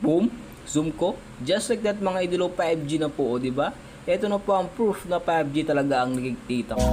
Boom! Zoom ko. Just like that mga idolo 5G na po, di ba? Ito na po ang proof na 5G talaga ang nakikita ko.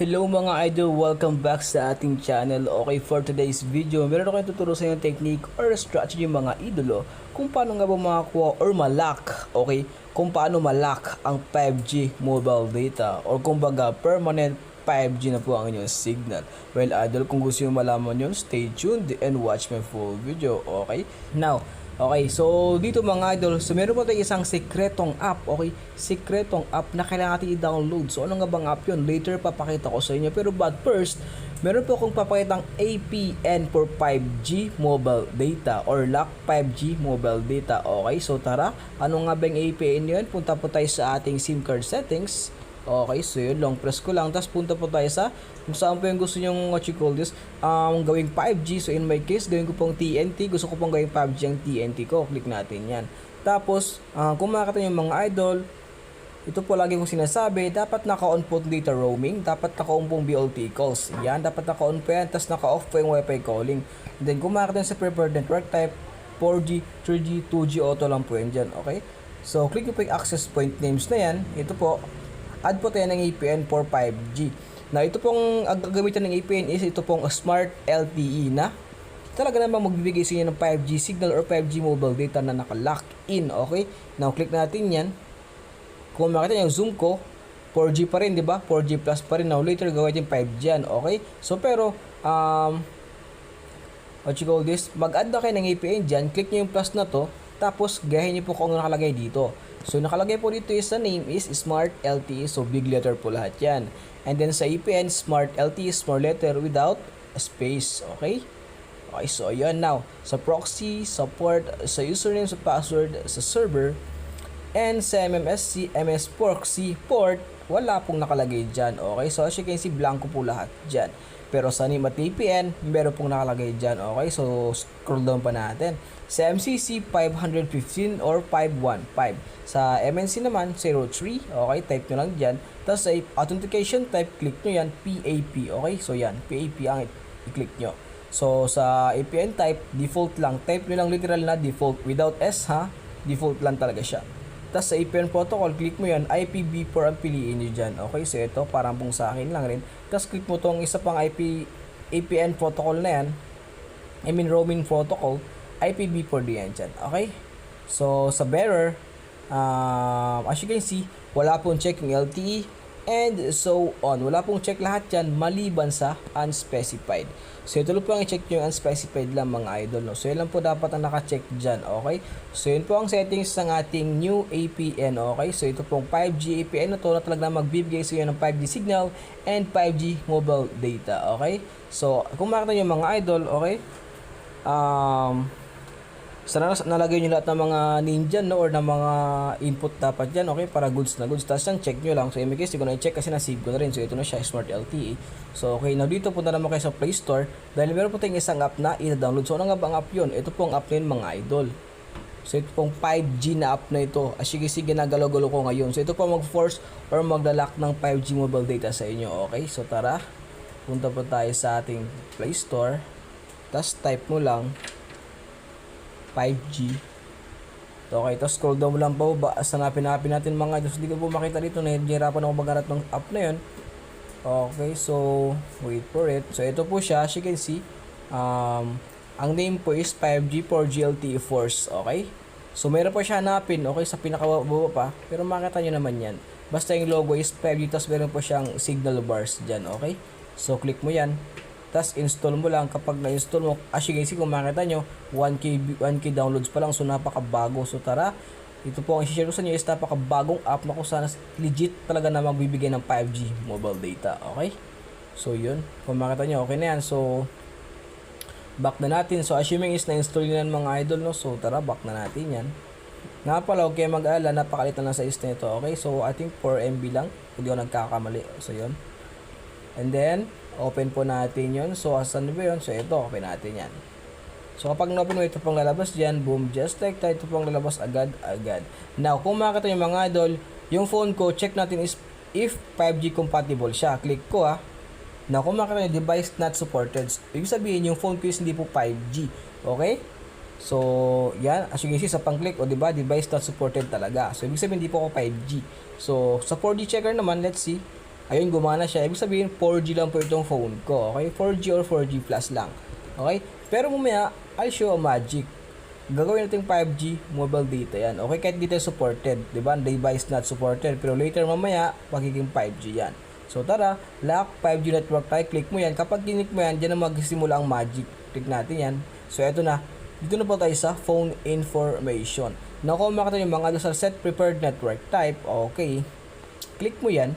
Hello mga idol, welcome back sa ating channel. Okay, for today's video, meron ako tuturo sa inyo technique or strategy mga idolo kung paano nga ba makakuha or malak, okay, kung paano malak ang 5G mobile data or kumbaga permanent 5G na po ang inyong signal. Well, idol, kung gusto nyo malaman yun, stay tuned and watch my full video, okay? Now, Okay, so dito mga idol, so meron po tayong isang sekretong app, okay? Sekretong app na kailangan natin i-download. So ano nga bang app yun? Later papakita ko sa inyo. Pero but first, meron po akong papakitang APN for 5G mobile data or lock 5G mobile data. Okay, so tara, ano nga ba yung APN yun? Punta po tayo sa ating SIM card settings. Okay, so yun, long press ko lang. Tapos punta po tayo sa kung saan po yung gusto nyong what you call this, um, gawing 5G. So in my case, gawin ko pong TNT. Gusto ko pong gawing 5G ang TNT ko. Click natin yan. Tapos, uh, kung makakita yung mga idol, ito po lagi kong sinasabi, dapat naka-on po data roaming, dapat naka-on pong BLT calls. Yan, dapat naka-on po yan, tapos naka-off po yung wifi calling. And then, kung makakita sa preferred network type, 4G, 3G, 2G auto lang po yan dyan, okay? So, click nyo po yung access point names na yan. Ito po, add po tayo ng APN for 5G. Na ito pong ang gagamitan ng APN is ito pong Smart LTE na talaga namang magbibigay sa inyo ng 5G signal or 5G mobile data na naka-lock in, okay? Now, click natin yan. Kung makita nyo yung zoom ko, 4G pa rin, di ba? 4G plus pa rin. Now, later gawin yung 5G yan, okay? So, pero, um, what you call this, mag-add na kayo ng APN dyan, click nyo yung plus na to, tapos gayahin nyo po kung ano nakalagay dito. So, nakalagay po dito is sa name is Smart LTE, so big letter po lahat yan. And then sa APN, Smart LTE, small letter without space, okay? Okay, so ayan now, sa proxy, sa port, sa username, sa password, sa server, and sa MMSC, MS proxy port, wala pong nakalagay dyan. Okay, so as you can see, blanco po lahat dyan. Pero sa name at VPN, meron pong nakalagay dyan. Okay, so scroll down pa natin. Sa MCC, 515 or 515. Sa MNC naman, 03. Okay, type nyo lang dyan. Tapos sa authentication type, click nyo yan, PAP. Okay, so yan, PAP ang i-click nyo. So sa APN type, default lang. Type nyo lang literal na default. Without S ha, default lang talaga siya. Tapos sa APN protocol, click mo yan, IPv4 ang piliin nyo dyan. Okay, so ito, parang pong sa akin lang rin. Tapos click mo tong isa pang IP, APN protocol na yan. I mean, roaming protocol. IPv4 din yan dyan. Okay? So, sa bearer, um, as you can see, wala pong check yung LTE and so on. Wala pong check lahat yan maliban sa unspecified. So, ito lang po ang i-check nyo yung unspecified lang mga idol. No? So, yun lang po dapat ang naka-check dyan. Okay? So, yun po ang settings ng ating new APN. Okay? So, ito pong 5G APN na to na talaga magbibigay sa inyo ng 5G signal and 5G mobile data. Okay? So, kung makita nyo mga idol, okay? Um, sana nalagay nyo lahat ng mga ninja no or ng mga input dapat dyan okay para goods na goods tapos yan check nyo lang so in my case di ko na i-check kasi na-save ko na rin so ito na siya smart LTE so okay now dito punta naman kayo sa Play Store dahil meron po tayong isang app na i-download so ano nga ba ang app yun ito pong app na yun mga idol So ito pong 5G na app na ito. As you can see, ginagalaw-galaw ko ngayon. So ito po mag-force or maglalak ng 5G mobile data sa inyo. Okay, so tara. Punta po tayo sa ating Play Store. Tapos type mo lang 5G. Okay, tapos scroll down lang po. Ba, sanapin-napin natin mga Diyos. Hindi ko po makita dito. Nahihirapan ako maghanap ng app na yun. Okay, so wait for it. So ito po siya. As you can see, um, ang name po is 5G for GLTE Force. Okay? So meron po siya hanapin. Okay, sa pinakababa pa. Pero makita nyo naman yan. Basta yung logo is 5G. Tapos meron po siyang signal bars dyan. Okay? So click mo yan. Tapos install mo lang kapag na-install mo, as you can see kung makita nyo, 1K, 1K downloads pa lang, so napakabago. So tara, ito po ang i-share ko sa inyo is napakabagong app na kung sana legit talaga na magbibigay ng 5G mobile data. Okay? So yun, kung makita nyo, okay na yan. So, back na natin. So assuming is na-install yan mga idol, no? So tara, back na natin yan. Nga pala, okay mag-aala, napakalit na lang sa is nito. Okay, so I think 4 MB lang. Hindi ako nagkakamali. So yun. And then, open po natin yon So, asan ba yun? So, ito, open natin yan. So, kapag na-open mo, ito pong lalabas dyan. Boom, just like that. Ito pong lalabas agad-agad. Now, kung makita nyo mga idol, yung phone ko, check natin is if 5G compatible siya. Click ko ah. na kung makita nyo, device not supported. Ibig sabihin, yung phone ko is hindi po 5G. Okay? So, yan. As you can see, sa pang-click, o diba, device not supported talaga. So, ibig sabihin, hindi po ako 5G. So, sa 4G checker naman, let's see. Ayun, gumana siya. Ibig sabihin, 4G lang po itong phone ko. Okay? 4G or 4G plus lang. Okay? Pero mamaya, I'll show a magic. Gagawin natin 5G mobile data yan. Okay, kahit dito supported. Diba? Device not supported. Pero later mamaya, magiging 5G yan. So tara, lock 5G network tayo. Click mo yan. Kapag click mo yan, dyan na magsimula ang magic. Click natin yan. So eto na. Dito na po tayo sa phone information. Na kung makita nyo mga sa set prepared network type, okay. Click mo yan.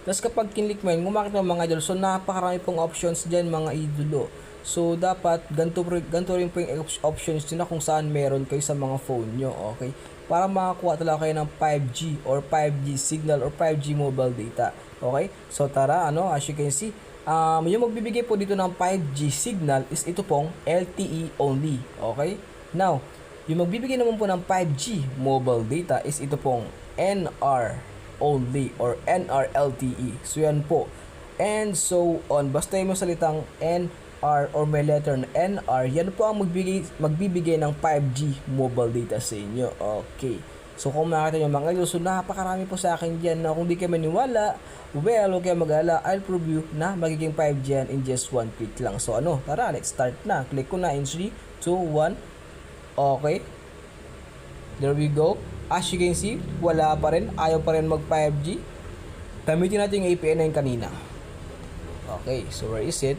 Tapos kapag kinlik mo yan, kung makita mo mga idol, so napakarami pong options dyan mga idolo. So dapat ganito, ganito rin po yung op- options nyo na kung saan meron kayo sa mga phone nyo, okay? Para makakuha talaga kayo ng 5G or 5G signal or 5G mobile data, okay? So tara, ano, as you can see, um, yung magbibigay po dito ng 5G signal is ito pong LTE only, okay? Now, yung magbibigay naman po ng 5G mobile data is ito pong NR only or NRLTE. So yan po. And so on. Basta yung salitang NR or may letter na NR, yan po ang magbigay, magbibigay ng 5G mobile data sa inyo. Okay. So kung makita nyo mga idol, so napakarami po sa akin dyan na kung di kayo maniwala, well, huwag kayo mag-ala, I'll prove you na magiging 5G yan in just one click lang. So ano, tara, let's start na. Click ko na in 3, 2, 1. Okay. There we go. As you can see, wala pa rin. Ayaw pa rin mag 5G. Gamitin natin yung APN na yun kanina. Okay, so where is it?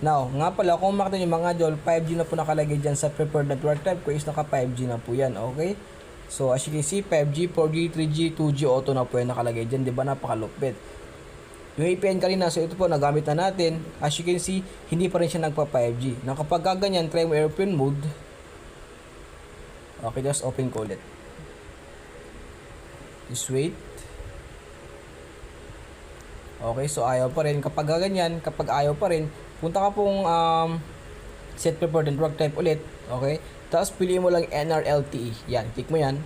Now, nga pala, kung makita nyo mga idol, 5G na po nakalagay dyan sa preferred network type ko is naka 5G na po yan, okay? So, as you can see, 5G, 4G, 3G, 2G, auto na po yan nakalagay dyan, di ba? Napakalupit. Yung APN kanina, so ito po, nagamit na natin. As you can see, hindi pa rin siya nagpa 5G. Na kapag gaganyan, try mo airplane mode, Okay, just open ko ulit. Just wait. Okay, so ayaw pa rin. Kapag ganyan, kapag ayaw pa rin, punta ka pong um, set preferred network type ulit. Okay? Tapos piliin mo lang NRLTE. Yan, click mo yan.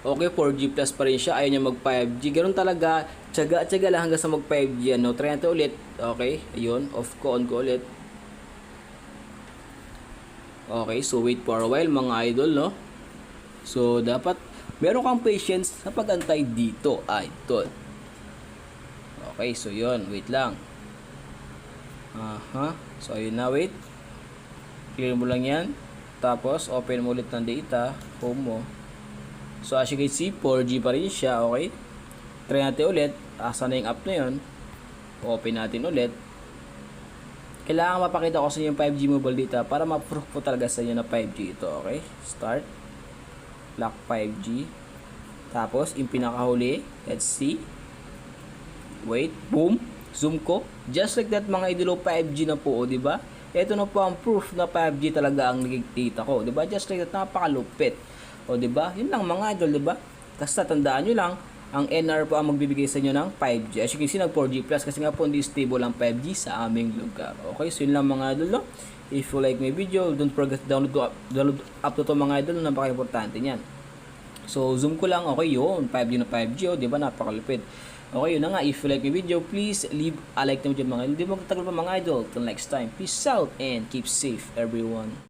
Okay, 4G plus pa rin siya. Ayaw niya mag 5G. Ganun talaga. Tsaga-tsaga lang hanggang sa mag 5G. Ano? Try natin ulit. Okay, ayun. Off ko, on ko ulit. Okay, so wait for a while mga idol, no? So, dapat meron kang patience sa pag-antay dito, idol. Okay, so yon wait lang. Aha, so ayun na, wait. Clear mo lang yan. Tapos, open mo ulit ng data, home mo. So, as you can see, 4G pa rin siya, okay? Try natin ulit. Asa na yung app na yun. Open natin ulit kailangan mapakita ko sa inyo yung 5G mobile data para ma-proof po talaga sa inyo na 5G ito, okay? Start. Lock 5G. Tapos, yung pinakahuli, let's see. Wait, boom. Zoom ko. Just like that, mga idolo, 5G na po, di ba? Ito na po ang proof na 5G talaga ang naging data ko, di ba? Just like that, napakalupit. O, di ba? Yun lang mga idol, di ba? Tapos tatandaan nyo lang, ang NR po ang magbibigay sa inyo ng 5G. As you can see, nag 4G plus kasi nga po hindi stable ang 5G sa aming lugar. Okay, so yun lang mga idol. No? If you like my video, don't forget to download, to, download up to to mga idol. Napaka-importante niyan. So, zoom ko lang. Okay, yun. 5G na 5G. Oh, di ba? Napakalupit. Okay, yun na nga. If you like my video, please leave a like naman dyan mga idol. Hindi mo katagal pa mga idol. Till next time. Peace out and keep safe everyone.